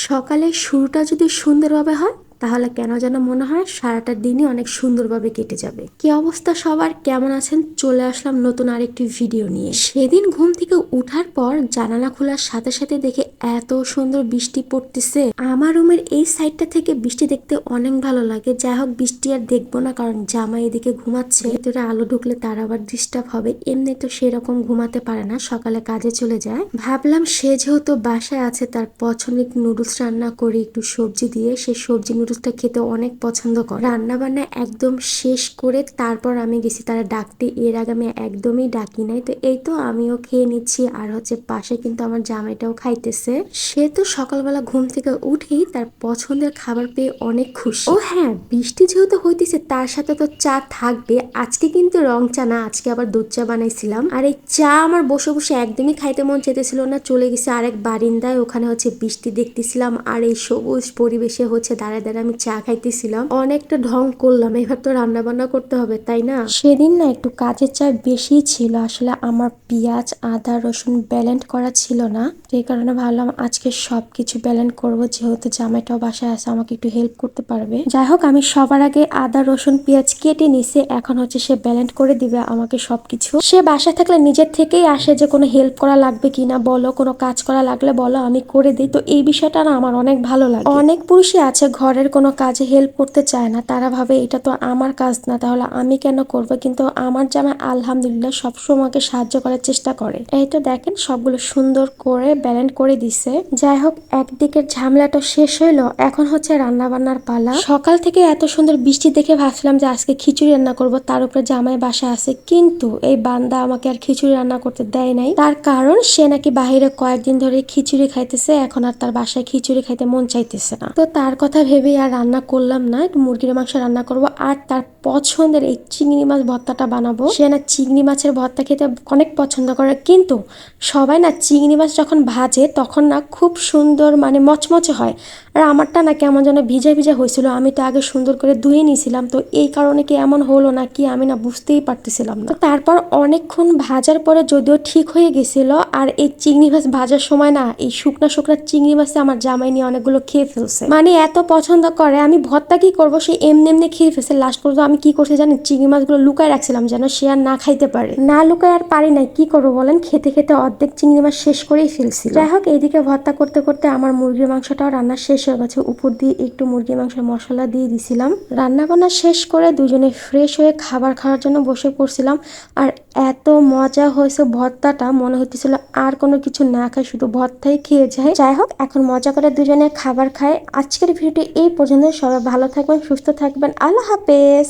সকালের শুরুটা যদি সুন্দরভাবে হয় তাহলে কেন যেন মনে হয় সারাটা দিনই অনেক সুন্দরভাবে কেটে যাবে। কি অবস্থা সবার? কেমন আছেন? চলে আসলাম নতুন আরেকটি ভিডিও নিয়ে। সেদিন ঘুম থেকে উঠার পর জানালা খোলার সাথে সাথে দেখে এত সুন্দর বৃষ্টি পড়তেছে। আমার রুমের এই সাইডটা থেকে বৃষ্টি দেখতে অনেক ভালো লাগে। যাই হোক, বৃষ্টি আর দেখব না কারণ জামা এদিকে ঘুমাচ্ছে। ভেতরে আলো ঢুকলে তার আবার ডিস্টার্ব হবে। এমনি তো সেরকম ঘুমাতে পারে না, সকালে কাজে চলে যায়। ভাবলাম সে যেহেতু বাসায় আছে, তার পছন্দের নুডলস রান্না করে একটু সবজি দিয়ে, সে সবজি নুডলসটা খেতে অনেক পছন্দ করে। রান্না বান্না একদম শেষ করে তারপর আমি গেছি তারা ডাকতে। এর আগে আমি একদমই ডাকি নাই। তো এই তো আমিও খেয়ে নিচ্ছি। আর হচ্ছে পাশে কিন্তু আমার জামাইটাও খাইতেছে। সে তো সকালবেলা ঘুম থেকে উঠেই তার পছন্দের খাবার পেয়ে অনেক খুশি। ও হ্যাঁ বৃষ্টি যেহেতু হইতেছে, তার সাথে তো চা থাকবে। আজকে কিন্তু রং চা না, আজকে আবার দুধ চা বানাইছিলাম। আর এই চা আমার বসে বসে একদমই খাইতে মন চেতেছিল না। চলে গেছে আরেক বারিন্দায়, ওখানে হচ্ছে বৃষ্টি দেখতেছিলাম। আর এই সবুজ পরিবেশে হচ্ছে দাঁড়ায় দাঁড়ায় আমি চা খাইতেছিলাম। অনেকটা ঢং করলাম, এবার তো রান্না বান্না করতে হবে, তাই না? সেদিন না একটু কাজের চাপ বেশি ছিল, আসলে আমার পেঁয়াজ, আদা, রসুন ব্যালেন্ড করা ছিল না। এই কারণে ভাবলাম আজকে সবকিছু ব্যালেন্ড করব, যেহেতু জামাইটাও বাসায় আছে, আমাকে একটু হেল্প করতে পারবে। যাই হোক, আমি সবার আগে আদা, রসুন, পেঁয়াজ কেটে নিছে, এখন হচ্ছে সে ব্যালেন্ড করে দিবে আমাকে সবকিছু। সে বাসায় থাকলে নিজের থেকেই আসে যে কোনো হেল্প করা লাগবে কিনা, বলো, কোনো কাজ করা লাগলে বলো, আমি করে দিই। তো এই বিষয়টা না আমার অনেক ভালো লাগে। অনেক পুরুষই আছে, ঘরের কোনো কাজে হেল্প করতে চায় না, তারা ভাবে এটা তো আমার কাজ না, তাহলে আমি কেন করব? কিন্তু আমার জামাই আলহামদুলিল্লাহ সবসময় আমাকে সাহায্য করার চেষ্টা করে। এই তো দেখেন সবগুলো সুন্দর করে ব্যালেন্ড করে দিছে। যাই হোক, একদিকের ঝামেলাটা শেষ হইল, এখন হচ্ছে রান্না বান্নার পালা। সকাল থেকে এত সুন্দর বৃষ্টি দেখে ভাবছিলাম যে আজকে খিচুড়ি রান্না করব, তার উপরে জামাই বাসা আছে। কিন্তু এই বান্দা আমাকে আর খিচুড়ি রান্না করতে দেয় নাই। তার কারণ সে নাকি বাহিরে কয়েকদিন ধরে খিচুড়ি খাইতেছে, এখন আর তার বাসায় খিচুড়ি খাইতে মন চাইতেছে না। তো তার কথা ভেবেই আর রান্না করলাম না মুরগির মাংস রান্না করব। আর তার পছন্দের এই চিংড়ি মাছ ভর্তাটা বানাবো। সে না চিংড়ি মাছের ভর্তা খেতে অনেক পছন্দ করে, কিন্তু সবাই না চিংড়ি মাছ যখন ভাজে তখন না খুব সুন্দর মানে মচমচে হয়। আর আমারটা না কেমন যেন ভিজা ভিজা হয়েছিল, আমি তো আগে সুন্দর করে ধুয়ে নিয়েছিলাম, তো এই কারণে কি এমন হলো না কি আমি না বুঝতেই পারতেছিলাম না। তারপর অনেকক্ষণ ভাজার পরে যদিও ঠিক হয়ে গেছিল, আর এই চিংড়ি মাছ ভাজার সময় না এই শুকনা শুকনা চিংড়ি মাছে আমার জামাই নিয়ে অনেকগুলো খেয়ে ফেলছে। মানে এত পছন্দ করে, আমি ভর্তা কি করব, সে এমনি এমনি খেয়ে ফেলছে। লাস্ট পর্যন্ত আমি কি করছি জানি চিংড়ি মাছগুলো লুকায় রাখছিলাম যেন সে আর না খাইতে পারে। না লুকায় আর পারি নাই, কি করব বলেন? খেতে খেতে অর্ধেক চিংড়ি মাছ শেষ করেই ফেলছি। যাই হোক, এইদিকে ভর্তা করতে করতে আমার মুরগির মাংসটাও রান্না শেষ হয়ে গেছে। উপর দিয়ে একটু মুরগির মাংসের মশলা দিয়ে দিছিলাম। রান্না বান্না শেষ করে দুজনে ফ্রেশ হয়ে খাবার খাওয়ার জন্য বসে পড়ছিলাম। আর এত মজা হয়েছে ভর্তাটা, মনে হতেছিল আর কোনো কিছু না খাই, শুধু ভর্তাই খেয়ে যায় যাই হোক, এখন মজা করে দুজনে খাবার খায় আজকের ভিডিওটি এই পর্যন্ত সবাই ভালো থাকবেন, সুস্থ থাকবেন। আল্লাহ হাফেজ।